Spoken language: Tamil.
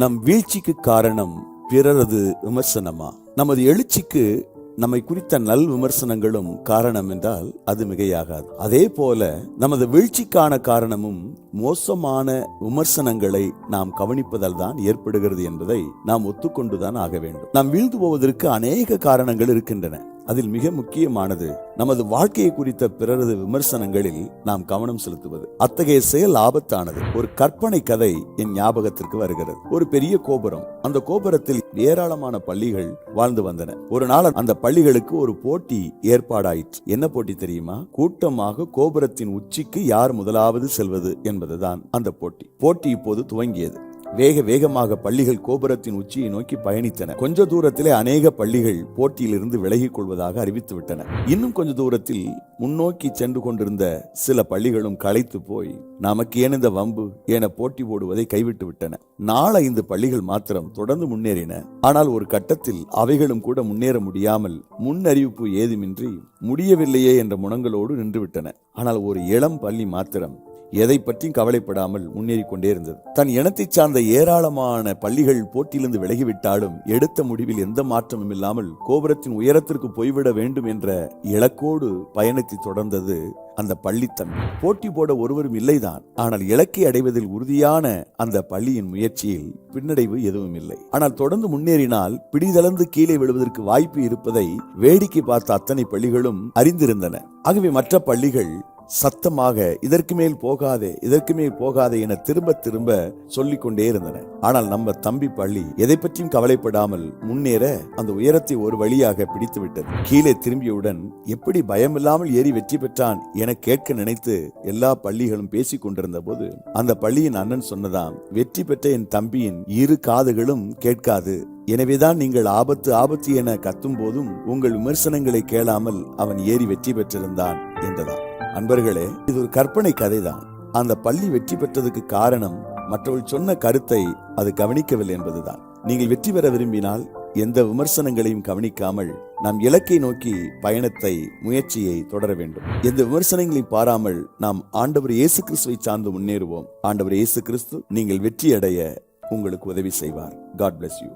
நம் வீழ்ச்சிக்கு காரணம் பிறரது விமர்சனமா? நமது எழுச்சிக்கு நம்மை குறித்த நல் விமர்சனங்களும் காரணம் என்றால் அது மிகையாகாது. அதே போல நமது வீழ்ச்சிக்கான காரணமும் மோசமான விமர்சனங்களை நாம் கவனிப்பதால் தான் ஏற்படுகிறது என்பதை நாம் ஒத்துக்கொண்டுதான் ஆக வேண்டும். நாம் வீழ்ந்து போவதற்கு அநேக காரணங்கள் இருக்கின்றன. அதில் மிக முக்கியமானது நமது வாழ்க்கையை குறித்த பிறரது விமர்சனங்களில் நாம் கவனம் செலுத்துவது. அத்தகைய செயல் ஆபத்தானது. ஒரு கற்பனை கதை என் ஞாபகத்திற்கு வருகிறது. ஒரு பெரிய கோபுரம். அந்த கோபுரத்தில் ஏராளமான பள்ளிகள் வாழ்ந்து வந்தன. ஒரு நாள் அந்த பள்ளிகளுக்கு ஒரு போட்டி ஏற்பாடாயிற்று. என்ன போட்டி தெரியுமா? கூட்டமாக கோபுரத்தின் உச்சிக்கு யார் முதலாவது செல்வது என்பதுதான் அந்த போட்டி. போட்டி இப்போது துவங்கியது. வேக வேகமாக பள்ளிகள் கோபுரத்தின் உச்சியை நோக்கி பயணித்தன. கொஞ்ச தூரத்திலே அநேக பள்ளிகள் போட்டியிலிருந்து விலகிக் கொள்வதாக அறிவித்துவிட்டன. இன்னும் கொஞ்ச தூரத்தில் முன்னோக்கி சென்று கொண்டிருந்த சில பள்ளிகளும் களைத்து போய் நமக்கு ஏன் இந்த வம்பு? என போட்டி போடுவதை கைவிட்டு விட்டன நாலைந்து பள்ளிகள் மாத்திரம் தொடர்ந்து முன்னேறின. ஆனால் ஒரு கட்டத்தில் அவைகளும் கூட முன்னேற முடியாமல் முன்னறிவிப்பு ஏதுமின்றி முடியவில்லையே என்ற முனங்களோடு நின்றுவிட்டன. ஆனால் ஒரு இளம் பள்ளி மாத்திரம் எதை பற்றியும் கவலைப்படாமல் முன்னேறி கொண்டே இருந்தது. தன் இனத்தை சார்ந்த ஏராளமான பள்ளிகள் போட்டியிலிருந்து விலகிவிட்டாலும் எடுத்த முடிவில் எந்த மாற்றமும் இல்லாமல் கோபுரத்தின் உயரத்திற்கு போய்விட வேண்டும் என்ற இலக்கோடு பயணத்தை தொடர்ந்தது அந்த பள்ளித்தன்மை போட்டி போட ஒருவரும் இல்லைதான். ஆனால் இலக்கை அடைவதில் உறுதியான அந்த பள்ளியின் முயற்சியில் பின்னடைவு எதுவும் இல்லை. ஆனால் தொடர்ந்து முன்னேறினால் பிடிதளர்ந்து கீழே விழுவதற்கு வாய்ப்பு இருப்பதை வேடிக்கை பார்த்த அத்தனை பள்ளிகளும் அறிந்திருந்தன. ஆகவே மற்ற பள்ளிகள் சத்தமாக இதற்கு மேல் போகாதே இதற்கு மேல் போகாதே என திரும்ப திரும்ப சொல்லிக் கொண்டே இருந்தன. ஆனால் நம்ம தம்பி பள்ளி எதை பற்றியும் கவலைப்படாமல் முன்னேற அந்த உயரத்தை ஒரு வழியாக பிடித்து விட்டது கீழே திரும்பியவுடன் எப்படி பயமில்லாமல் ஏறி வெற்றி பெற்றான் என கேட்க நினைத்து எல்லா பள்ளிகளும் பேசிக் கொண்டிருந்த போது அந்த பள்ளியின் அண்ணன் சொன்னதாம் வெற்றி பெற்ற என் தம்பியின் இரு காதுகளும் கேட்காது. எனவேதான் நீங்கள் ஆபத்து ஆபத்து என கத்தும் போதும் உங்கள் விமர்சனங்களை கேளாமல் அவன் ஏறி வெற்றி பெற்றிருந்தான் என்றதாம். அன்பர்களே இது ஒரு கற்பனை கதைதான். அந்த பள்ளி வெற்றி பெற்றதுக்கு காரணம் மற்றவர்கள் சொன்ன கருத்தை அது கவனிக்கவில்லை என்பதுதான். நீங்கள் வெற்றி பெற விரும்பினால் எந்த விமர்சனங்களையும் கவனிக்காமல் நாம் இலக்கை நோக்கி பயணத்தை முயற்சியை தொடர வேண்டும். எந்த விமர்சனங்களையும் பாராமல் நாம் ஆண்டவர் இயேசு கிறிஸ்துவை சார்ந்து முன்னேறுவோம். ஆண்டவர் இயேசு கிறிஸ்து நீங்கள் வெற்றி அடைய உங்களுக்கு உதவி செய்வார். God bless you